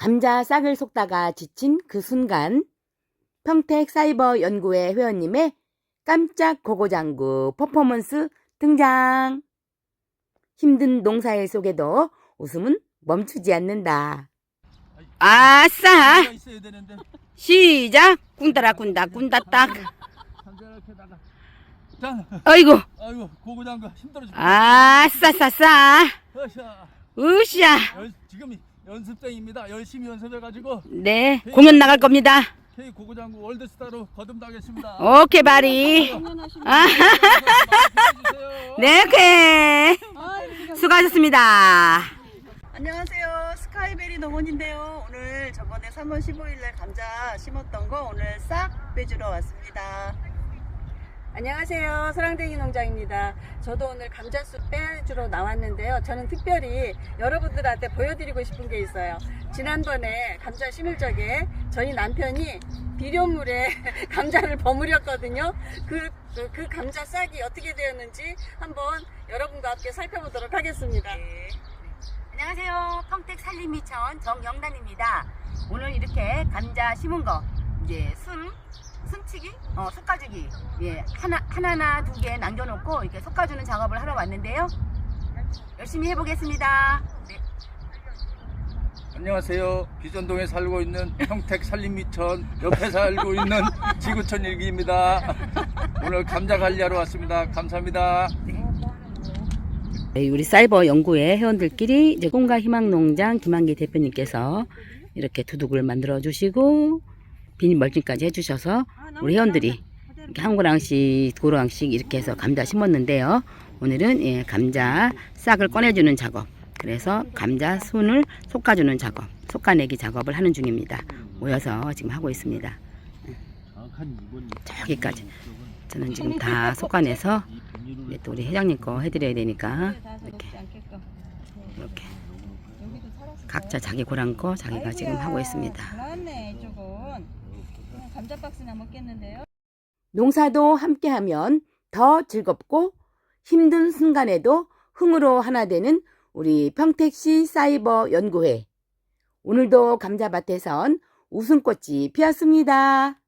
감자 싹을 속다가 지친 그 순간 평택 사이버 연구회 회원님의 깜짝 고고장구 퍼포먼스 등장. 힘든 농사일 속에도 웃음은 멈추지 않는다. 아싸! 시작! 꾼따라 꾼다 꾼다 딱. 어이구! 아이고 고구장가 힘들어 죽겠네 아싸 싸싸! 으쌰 지금 연습생입니다 열심히 연습해가지고 네, 공연 나갈 겁니다. K 고구장구 월드스타로 거듭나겠습니다 오케이 바리. 아, 해주세요. 네, 오케이. 수고하셨습니다. 안녕하세요. 스카이베리 농원인데요. 오늘 저번에 3월 15일날 감자 심었던 거 오늘 싹 빼주러 왔습니다. 안녕하세요. 사랑댕이 농장입니다. 저도 오늘 감자수 빼주러 나왔는데요. 저는 특별히 여러분들한테 보여드리고 싶은 게 있어요. 지난번에 감자 심을 적에 저희 남편이 비료물에 감자를 버무렸거든요. 그, 그, 그 감자 싹이 어떻게 되었는지 한번 여러분과 함께 살펴보도록 하겠습니다. 안녕하세요. 평택 산림미천 정영란입니다. 오늘 이렇게 감자 심은 거 이제 순 순치기, 어, 솎아주기, 예, 하나 하나나 두 개 남겨놓고 이렇게 솎아주는 작업을 하러 왔는데요. 열심히 해보겠습니다. 네. 안녕하세요 비전동에 살고 있는 평택 산림미천 옆에 살고 있는 지구촌 일기입니다 오늘 감자 관리하러 왔습니다 감사합니다 네, 우리 사이버 연구회 회원들끼리 이제 꿈과 희망 농장 김한기 대표님께서 이렇게 두둑을 만들어 주시고 비닐 멀칭까지 해주셔서 우리 회원들이 이렇게 한 고랑씩 두 고랑씩 이렇게 해서 감자 심었는데요. 오늘은 예, 감자 싹을 꺼내주는 작업. 그래서 감자 순을 솎아주는 작업, 솎아내기 작업을 하는 중입니다. 모여서 지금 하고 있습니다. 저기까지. 저는 지금 다 솎아내서 또 우리 회장님 거 해드려야 되니까 이렇게 이렇게 각자 자기 고랑 거 자기가 지금 하고 있습니다. 감자 박스나 먹겠는데요? 농사도 함께하면 더 즐겁고 힘든 순간에도 흥으로 하나 되는 우리 평택시 사이버 연구회. 오늘도 감자밭에선 웃음꽃이 피었습니다.